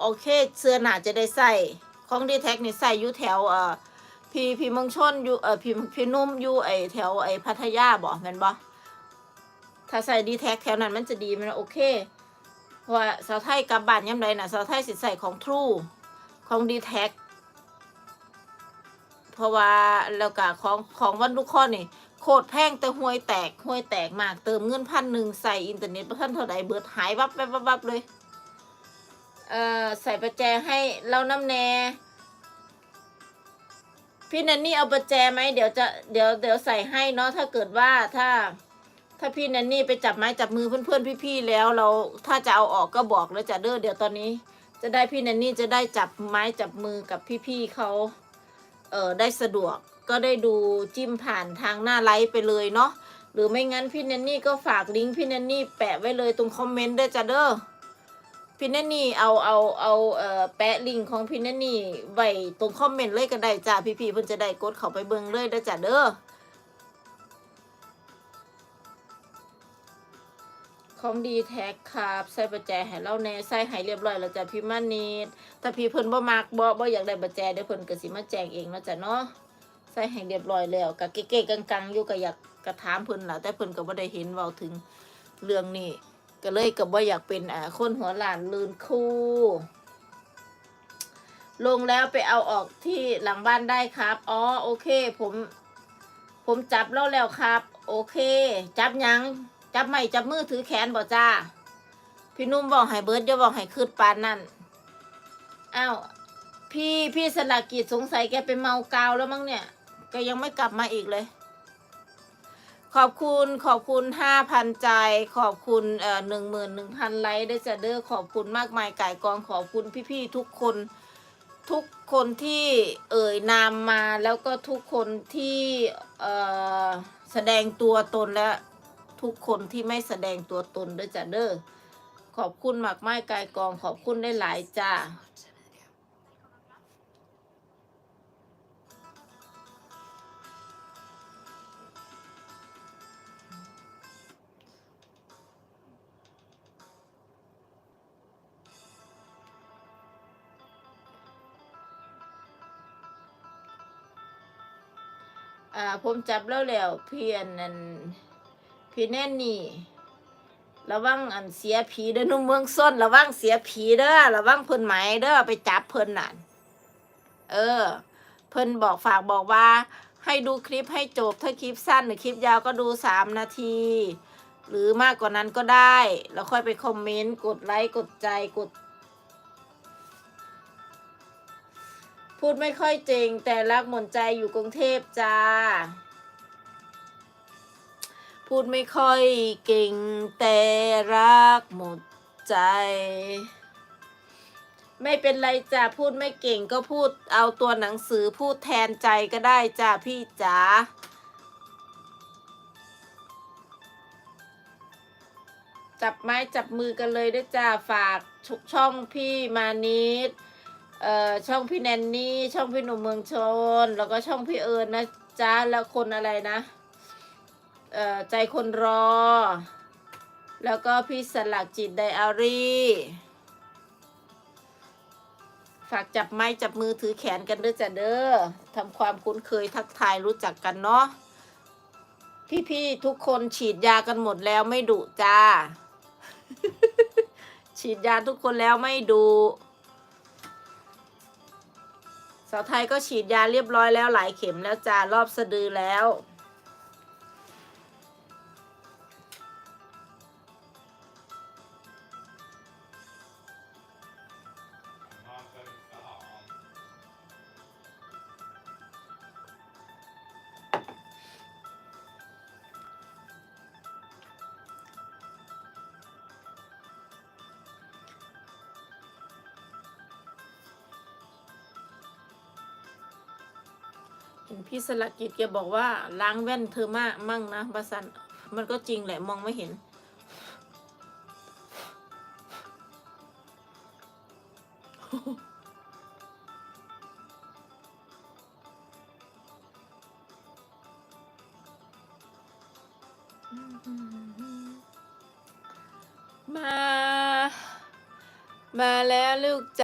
โอเคเสื้อหนาจะได้ใส่ของดีแท็กนี่ใส่อยู่แถวเอ่อพี่พี่เมองชนอยู่เอ่อพี่พี่นุ่มอยู่ไอแถวไอพัทยาบ่แม่นบ่ถ้าใส่ดีแท็กแถวนั้นมันจะดีมันโอเคเพราะว่าสาวไทยกับบ้านยามใดนะสาวไทยสิใส่ของทรูของดีแท็กเพราะว่าแล้วก็ของของวันลูกข้อนี่โคตรแพงแต่ห่วยแตกห่วยแตกมากเติมเงินพันหนึ่งใส่อินเทอร์เน็ตบ่ทันเท่าใดเบิดหายวับวับวับวับเลย เอ่อใส่ประแจให้เราน้ำแน่พี่แนนนี่เอาประแจไหมเดี๋ยวจะเดี๋ยวเดี๋ยวใส่ให้เนาะถ้าเกิดว่าถ้า ถ้าพี่แนนนี่ไปจับไม้จับมือเพื่อนๆพี่ๆแล้วเราถ้าจะเอาออกก็บอกแล้วจะเด้อเดี๋ยวตอนนี้ จะได้พี่แนนนี่จะได้จับไม้จับมือกับพี่ๆเขาเอ่อได้สะดวกก็ได้ดูจิ้มผ่านทางหน้าไลฟ์ไปเลยเนาะหรือไม่งั้นพี่แนนนี่ก็ฝากลิงก์พี่แนนนี่แปะไว้เลยตรงคอมเมนต์ด้วยจ้ะเด้อ พี่แนนนี่เอาเอาเอาเอ่อแปะลิงก์ของพี่แนนนี่ไว้ตรงคอมเมนต์เลยก็ได้จ้าพี่ๆเพิ่นจะได้กดเข้าไปเบิ่งเลยเด้จ้าเด้อของดีแท็กครับใส่ประแจให้เราแน่ใส่ให้เรียบร้อยแล้วจ้ะพี่มานีดถ้าพี่เพิ่นบ่มักบ่บ่อยากได้ประแจเดี๋ยวเพิ่นก็สิมาแจงเองเนาะจ้ะเนาะใส่ให้เรียบร้อยแล้วก็เก๊ๆกังๆอยู่ก็อยากกระถามเพิ่นล่ะแต่เพิ่นก็บ่ได้เห็นเว้าถึงเรื่องนี้ ก็เลยกับว่าอยากเป็นอ่าคนหัวหลานลืนคู่ ลงแล้วไปเอาออกที่หลังบ้านได้ครับ อ๋อโอเค ผม ผมจับแล้วแล้วครับ โอเค จับยัง จับไม่จับมือถือแขนบ่จ้า พี่นุ่มบอกให้เบิร์ดอย่าบอกให้คืดปานนั่นอ้าวพี่พี่สลักกิจสงสัยแกไปเมากาวแล้วมั้งเนี่ย ก็ยังไม่กลับมาอีกเลย ขอบคุณขอบคุณห้าพันใจ ขอบคุณเอ่อหนึ่งหมื่นหนึ่งพันไลค์ด้วยจะเด้อขอบคุณมากมายก่ายกองขอบคุณพี่ๆทุกคนทุกคนที่เอ่ยนามมาแล้วก็ทุกคนที่เอ่อแสดงตัวตนและทุกคนที่ไม่แสดงตัวตนด้วยจ้ะเด้อขอบคุณมากมายกายกองขอบคุณได้หลายจ้า อ่าผมจับแล้วแล้วเพียนนั่นพี่แน่นนี่ ระวังอันเสียผีเด้อนุ่มเมืองส้น ระวังเสียผีเด้อระวังเพิ่นไหมเด้อไปจับเพิ่นนั่นเออ เพิ่นบอกฝากบอกว่า ให้ดูคลิปให้จบถ้าคลิปสั้นหรือคลิปยาวก็ดูสามนาที หรือมากกว่านั้นก็ได้ แล้วค่อยไปคอมเมนต์กดไลค์กดใจกด พูดไม่ค่อยเจงแต่รักหมดใจอยู่กรุงเทพจ้า พูดไม่ค่อยเก่งแต่รักหมดใจ ไม่เป็นไรจ้าพูดไม่เก่งก็พูดเอาตัวหนังสือพูดแทนใจก็ได้จ้าพี่จ๋าจับไม้จับมือกันเลยด้วยจ้าฝากชช่องพี่มานิด เอ่อช่องพี่แนนนี่ช่องพี่หนุ่มเมืองชน แล้วก็ช่องพี่เอิญนะจ้าแล้วคนอะไรนะเอ่อใจคนรอ แล้วก็พี่สลักจิตไดอารี่ฝากจับไม้จับมือถือแขนกันด้วยจ้ะเด้อทำความคุ้นเคยทักทายรู้จักกันเนาะพี่ๆทุกคนฉีดยากันหมดแล้วไม่ดุจ้า ฉีดยาทุกคนแล้วไม่ดุ สาวไทยก็ฉีดยาเรียบร้อยแล้วหลายเข็มแล้วจ้ารอบสะดือแล้ว พี่สลักกิจแกบอกว่าล้างแว่นเธอมากมั่งนะบาสันมันก็จริงแหละมองไม่เห็น มา มาแล้วลูกจ้